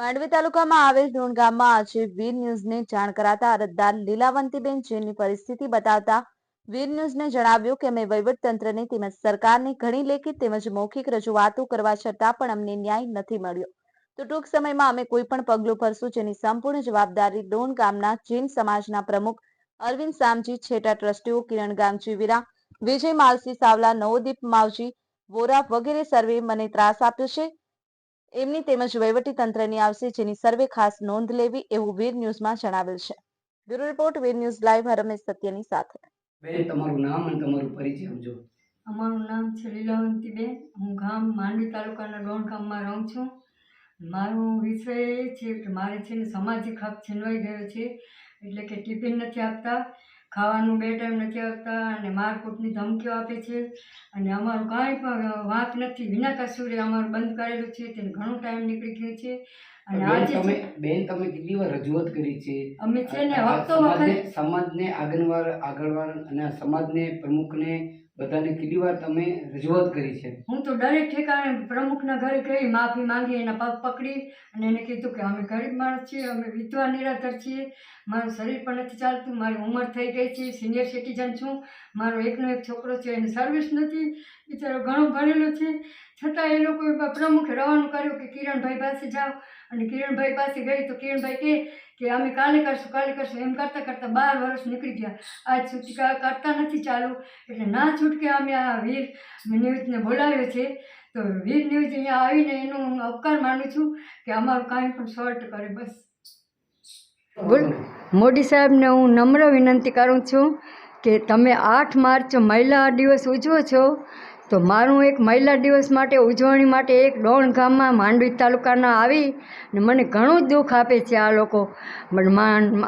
માંડવી તાલુકામાં આવેલ ધોણ ગામમાં આજે વીર ન્યૂઝને જાણ કરાતા અરજદાર લીલાવંતીબેન જેની પરિસ્થિતિ બતાવતા વીર ન્યૂઝને જણાવ્યું કે અમે વહીવટતંત્રને તેમજ સરકારને ઘણી લેખિત તેમજ મૌખિક રજૂઆતો કરવા છતાં પણ અમને ન્યાય નથી મળ્યો. તો ટૂંક સમયમાં અમે કોઈ પણ પગલું ભરશું જેની સંપૂર્ણ જવાબદારી ડોણ ગામના જૈન સમાજના પ્રમુખ અરવિંદ સામજી, છેટા ટ્રસ્ટીઓ કિરણ ગામજી, વીરા વિજય માલસી, સાવલા, નવોદીપ માવજી વોરા વગેરે સર્વે મને ત્રાસ આપ્યો છે. એમની તેમજ તંત્રની આવશે જેની સર્વે ખાસ નોંધ લેવી એવું વીર ન્યૂઝમાં જણાવેલ છે. Bureau report Veer news live Ramesh સત્યની સાથે. બેન તમારું નામ અને તમારું પરિચય આપજો અમારું નામ છે લીલાવંતીબેન. હું ગામ માંડવી તાલુકાના ડોણ ગામમાં રહું છું. મારો વિષય એ છે કે મારે છે ને સામાજિક હક છીનવાઈ ગયો છે. એટલે કે ટિફિન નથી આપતા. ખાવાનું બે ટાઈમ નથી આપતા અને મારકૂટની ધમકીઓ આપે છે. અને અમારું કાંઈ પણ વાંક નથી. વિના કસૂરે અમારું બંધ કરેલું છે. તેને ઘણો ટાઈમ નીકળી ગયો છે. અને આજે તમે બેન તમે કેટલી વાર રજૂઆત કરી છે? અમે છે ને વખતો સમાજને વખત સમાજને આગળવાર આગળવાર અને સમાજને પ્રમુખને બધાને કેટલી વાર તમે રજૂઆત કરી છે. હું તો દરેક ઠેકાણે પ્રમુખના ઘરે ગઈ, માફી માંગી, એના પગ પકડી અને એને કીધું કે અમે ગરીબ માણસ છીએ, અમે વિધવા નિરાધર છીએ, મારું શરીર પણ નથી ચાલતું, મારી ઉંમર થઈ ગઈ છે સિનિયર સિટીઝન છું, મારો એકનો એક છોકરો છે, એને સર્વિસ નથી, બિચારો ઘણો ભણેલો છે. છતાં એ લોકોએ પ્રમુખે રવાનું કર્યું કે કિરણભાઈ પાસે જાઓ. અને કિરણભાઈ પાસે ગઈ તો કિરણભાઈ કહે કે અમે કાલે કરશું કાલે કરશું, એમ કરતાં કરતાં બાર વર્ષ નીકળી ગયા. આજ સુધી કરતા નથી ચાલુ. એટલે ના છૂટકે અમે આ વીર ન્યૂઝને બોલાવ્યો છે. તો વીર ન્યૂઝ અહીંયા આવીને એનું હું અપકાર માનું છું કે અમારું કાંઈ પણ સોલ્ટ કરે, બસ. બોલ. મોદી સાહેબને હું નમ્ર વિનંતી કરું છું કે તમે આઠ માર્ચ મહિલા દિવસ ઉજવો છો. તો મારું એક મહિલા દિવસ માટે ઉજવણી માટે એક ડોણ ગામમાં માંડવી તાલુકાના આવી ને મને ઘણું જ દુઃખ આપે છે આ લોકો.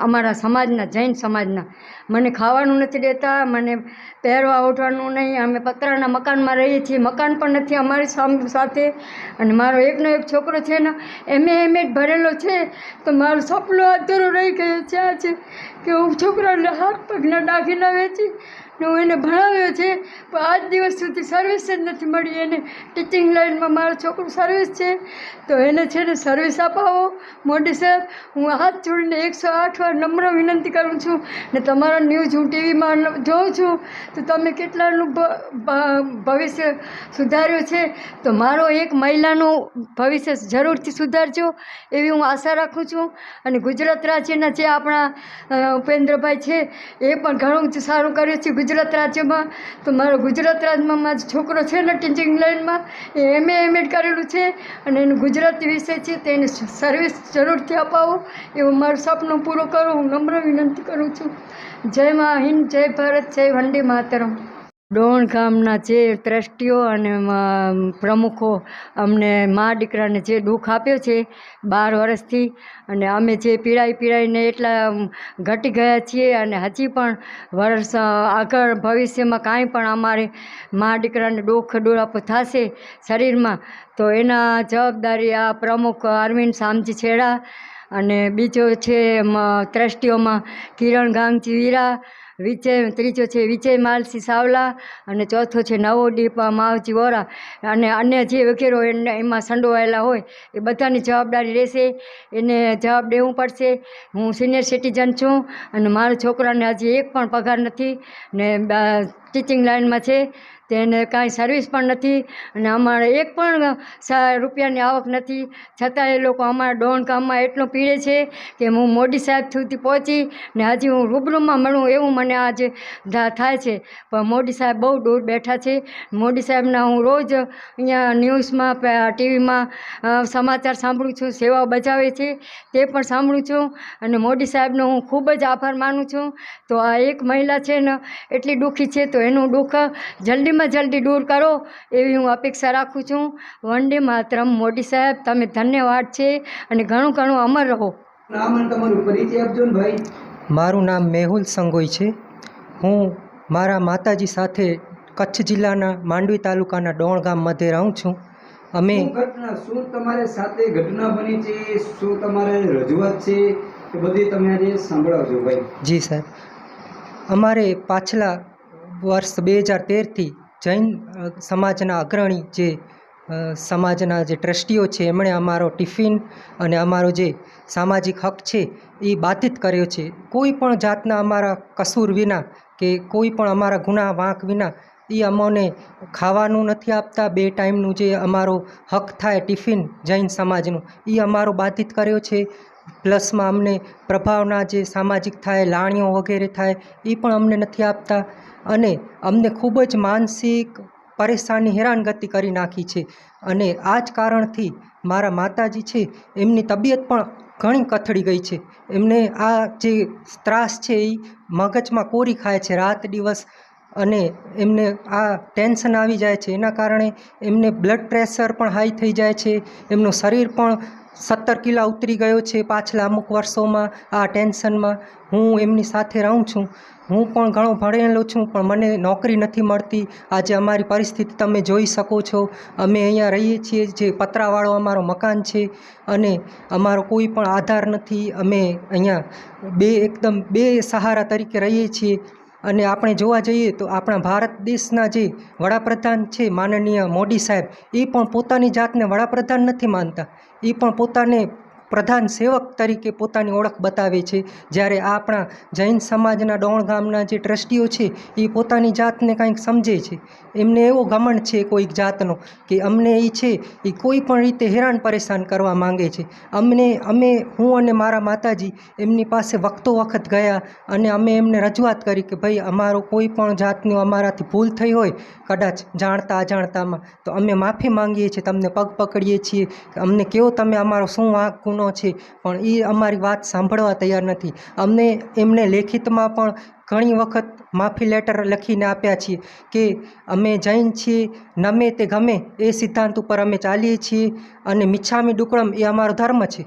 અમારા સમાજના, જૈન સમાજના. મને ખાવાનું નથી દેતા, મને પહેરવા ઉઠવાનું નહીં. અમે પતરાના મકાનમાં રહીએ છીએ. મકાન પણ નથી અમારી સાથે. અને મારો એકનો એક છોકરો છે ને, એમએ એમ જ ભરેલો છે. તો મારું સપનું અધૂરું રહી ગયું છે આ છે કે હું છોકરાને હાથ પગના દાખલા વેચી ને હું એને ભણાવ્યો છે, પણ આજ દિવસ સુધી સર્વિસ જ નથી મળી એને. ટીચિંગ લાઈનમાં મારો છોકરો સર્વિસ છે. તો એને છે ને સર્વિસ અપાવો. મોદી સાહેબ, હું હાથ જોડીને એકસો આઠ વાર નમ્ર વિનંતી કરું છું ને તમારા ન્યૂઝ હું ટીવીમાં જોઉં છું, તો તમે કેટલાનું ભવિષ્ય સુધાર્યું છે? તો મારો એક મહિલાનું ભવિષ્ય જરૂરથી સુધારજો એવી હું આશા રાખું છું. અને ગુજરાત રાજ્યના જે આપણા ઉપેન્દ્રભાઈ છે, એ પણ ઘણું જ સારું કર્યું છે. ગુજરાત રાજ્યમાં, તો મારો ગુજરાત રાજ્યમાં મારો છોકરો છે ને ટીચિંગ લાઇનમાં એ એમએ એમએડ કરેલું છે અને એનું ગુજરાતી વિષય છે તેને સર્વિસ જરૂરથી અપાવો, એવું મારું સપનું પૂરું કરો, હું નમ્ર વિનંતી કરું છું. જય મા હિન્દ, જય ભારત, જય વંદે માતરમ. ડોણ ગામના જે ટ્રસ્ટીઓ અને પ્રમુખો અમને મા દીકરાને જે દુઃખ આપ્યો છે બાર વર્ષથી, અને અમે જે પીડાઈ પીડાઈને એટલા ઘટી ગયા છીએ અને હજી પણ વર્ષ આગળ ભવિષ્યમાં કાંઈ પણ અમારે મા દીકરાને દુઃખ દુરાપો થશે શરીરમાં, તો એના જવાબદારી આ પ્રમુખ અરવિંદ શામજી છેડા અને બીજો છે ટ્રસ્ટીઓમાં કિરણ ગાંગજી વીરા વિજય, ત્રીજો છે વિજય માલસી સાવલા અને ચોથો છે નવો ડીપા માવજી વોરા. અને અન્ય જે વગેરે એમાં સંડોવાયેલા હોય, એ બધાની જવાબદારી રહેશે. એને જવાબ દેવું પડશે. હું સિનિયર સિટીઝન છું અને મારા છોકરાને હજી એક પણ પગાર નથી ને ટીચિંગ લાઇનમાં છે. તેને કાંઈ સર્વિસ પણ નથી અને અમારે એક પણ રૂપિયાની આવક નથી. છતાં એ લોકો અમારા ડોન ગામમાં એટલું પીડે છે કે હું મોદી સાહેબ સુધી પહોંચી ને હજી હું રૂબરૂમાં મળું એવું મને આજે થાય છે. પણ મોદી સાહેબ બહુ દૂર બેઠા છે. મોદી સાહેબના હું રોજ અહીંયા ન્યૂઝમાં ટીવીમાં સમાચાર સાંભળું છું સેવા બજાવે છે, તે પણ સાંભળું છું અને મોદી સાહેબનો હું ખૂબ જ આભાર માનું છું. તો આ એક મહિલા છે ને એટલી દુઃખી છે તો એનું દુઃખ જલ્દીમાં જલ્દી દૂર કરો એવી હું અપેક્ષા રાખું છું. વંદે માતરમ મોદી સાહેબ તમે ધન્યવાદ છે અને ઘણું ઘણું અમર રહો. નામ અને તમારું પરિચય આપજો ને ભાઈ. મારું નામ મેહુલ સંગોઈ છે. હું મારા માતાજી સાથે કચ્છ જિલ્લાના માંડવી તાલુકાના ડોણ ગામ મધ્યે રહું છું. અમે ઘટના શું તમારે સાથે ઘટના બની છે? શું તમારે રજૂઆત છે? એ બધી તમે આજે સાંભળાવજો ભાઈ. જી સાહેબ. અમારે પાછલા વર્ષ બે હજાર તેરથી જૈન સમાજના અગ્રણી જે સમાજના જે ટ્રસ્ટીઓ છે, એમણે અમારો ટિફિન અને અમારો જે સામાજિક હક છે, એ બાધિત કર્યો છે. કોઈ પણ જાતના અમારા કસૂર વિના કે કોઈ પણ અમારા ગુના, વાંક વિના એ અમોને ખાવાનું નથી આપતા. બે ટાઈમનું જે અમારો હક થાય ટિફિન જૈન સમાજનું, એ અમારો બાધિત કર્યો છે. પ્લસમાં અમને પ્રભાવના જે સામાજિક થાય લાણીઓ વગેરે થાય એ પણ અમને નથી આપતા. અને અમને ખૂબ જ માનસિક પરેશાની હેરાનગતિ કરી નાખી છે. અને આ જ કારણથી મારા માતાજી છે, એમની તબિયત પણ ઘણી કથળી ગઈ છે. એમને આ જે ત્રાસ છે એ મગજમાં કોરી ખાય છે રાત દિવસ. અને એમને આ ટેન્શન આવી જાય છે. એના કારણે એમને બ્લડ પ્રેશર પણ હાઈ થઈ જાય છે. એમનું શરીર પણ સત્તર કિલા ઉતરી ગયો છે પાછલા અમુક વર્ષોમાં આ ટેન્શનમાં. હું એમની સાથે રહું છું. હું પણ ઘણો ભણેલો છું, પણ મને નોકરી નથી મળતી. આજે અમારી પરિસ્થિતિ તમે જોઈ શકો છો. અમે અહીંયા રહીએ છીએ, જે પતરાવાળો અમારો મકાન છે અને અમારો કોઈ પણ આધાર નથી. અમે અહીંયા બે એકદમ બે સહારા તરીકે રહીએ છીએ. અને આપણે જોવા જઈએ તો આપણા ભારત દેશના જે વડાપ્રધાન છે, માનનીય મોદી સાહેબ, એ પણ પોતાની જાતને વડાપ્રધાન નથી માનતા. એ પણ પોતાને પ્રધાન સેવક તરીકે પોતાની ઓળખ બતાવે છે. જ્યારે આપણા જૈન સમાજના ડોણ ગામના જે ટ્રસ્ટીઓ છે, એ પોતાની જાતને કાંઈક સમજે છે. એમને એવો ઘમંડ છે કોઈક જાતનો કે અમને એ છે એ કોઈ પણ રીતે હેરાન પરેશાન કરવા માંગે છે. અમને, અમે, હું અને મારા માતાજી એમની પાસે વખતો વખત ગયા અને અમે એમને રજૂઆત કરી કે ભાઈ અમારો કોઈ પણ જાતની અમારાથી ભૂલ થઈ હોય, કદાચ જાણતા અજાણતામાં, તો અમે માફી માંગીએ છીએ, તમને પગ પકડીએ છીએ અમને કેવો તમે અમારો શું વાંક ગુનો છે. પણ એ અમારી વાત સાંભળવા તૈયાર નથી. અમને, એમને લેખિતમાં પણ ઘણી વખત માફી લેટર લખીને આપ્યા છીએ કે અમે જૈન છીએ, નમે તે ગમે એ સિદ્ધાંત ઉપર અમે ચાલીએ છીએ અને મિચ્છામી ડુકડમ એ અમારો ધર્મ છે.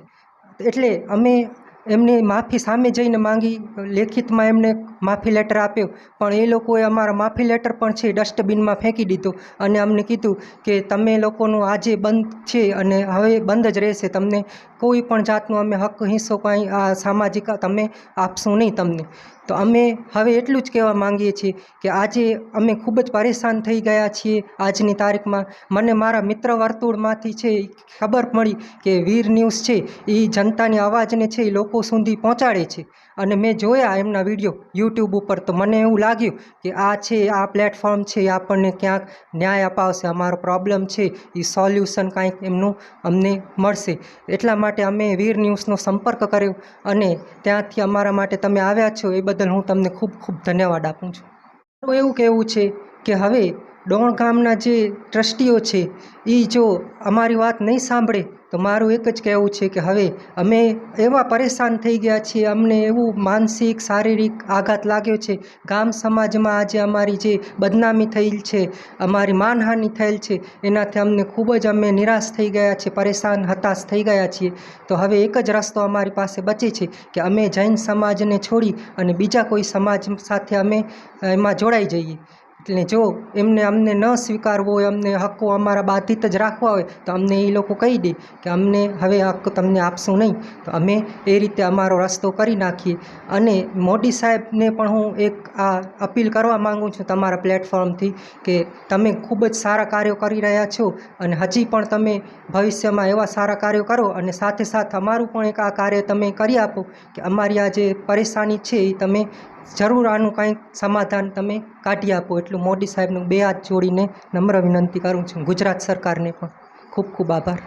એટલે અમે એમને માફી સામે જઈને માંગી લેખિતમાં એમને માફી લેટર આપ્યો. પણ એ લોકોએ અમારા માફી લેટર પણ છે ડસ્ટબિનમાં ફેંકી દીધો. અને અમને કીધું કે તમે લોકોનું આજે બંધ છે અને હવે બંધ જ રહેશે. તમને કોઈ પણ જાતનું અમે હક હિસ્સો કાંઈ, આ સામાજિક, તમે આપશો નહીં તમને. તો અમે હવે એટલું જ કહેવા માંગીએ છીએ કે આજે અમે ખૂબ જ પરેશાન થઈ ગયા છીએ આજની તારીખમાં. મને મારા મિત્ર વર્તુળમાંથી છે ખબર મળી કે વીર ન્યૂઝ છે એ જનતાની અવાજને છે એ લોકો સુધી પહોંચાડે છે. અને મેં જોયા એમના વીડિયો યુટ્યુબ ઉપર, તો મને એવું લાગ્યું કે આ છે, આ પ્લેટફોર્મ છે, એ આપણને ક્યાંક ન્યાય અપાવશે, અમારો પ્રોબ્લેમ છે એ સોલ્યુશન કાંઈક એમનું અમને મળશે. એટલા માટે અમે વીર ન્યૂઝનો સંપર્ક કર્યો અને ત્યાંથી અમારા માટે તમે આવ્યા છો, એ બદલ હું તમને ખૂબ ખૂબ ધન્યવાદ આપું છું. મારું એવું કહેવું છે કે હવે ડોણ ગામના જે ટ્રસ્ટીઓ છે એ જો અમારી વાત નહીં સાંભળે તો મારું એક જ કહેવું છે કે હવે અમે એવા પરેશાન થઈ ગયા છીએ, અમને એવું માનસિક, શારીરિક આઘાત લાગ્યો છે. ગામ સમાજમાં આજે અમારી જે બદનામી થયેલ છે, અમારી માનહાનિ થયેલ છે, એનાથી અમને ખૂબ જ અમે નિરાશ થઈ ગયા છે પરેશાન, હતાશ થઈ ગયા છીએ. તો હવે એક જ રસ્તો અમારી પાસે બચે છે કે અમે જૈન સમાજને છોડી અને બીજા કોઈ સમાજ સાથે અમે એમાં જોડાઈ જઈએ. એટલે જો એમને અમને ન સ્વીકારવો હોય, અમને હક્કો અમારા બાધિત જ રાખવા હોય, તો અમને એ લોકો કહી દે કે અમને હવે હક્ક તમને આપશું નહીં. તો અમે એ રીતે અમારો રસ્તો કરી નાખીએ. અને મોદી સાહેબને પણ હું એક આ અપીલ કરવા માગું છું તમારા પ્લેટફોર્મથી કે તમે ખૂબ જ સારા કાર્યો કરી રહ્યા છો અને હજી પણ તમે ભવિષ્યમાં એવા સારા કાર્યો કરો અને સાથે સાથ અમારું પણ એક આ કાર્ય તમે કરી આપો કે અમારી આ જે પરેશાની છે એ તમે જરૂર આનું કંઈક સમાધાન તમે કાઢી આપો એટલું મોદી સાહેબનું બે હાથ જોડીને નમ્ર વિનંતી કરું છું. ગુજરાત સરકારને પણ ખૂબ ખૂબ આભાર.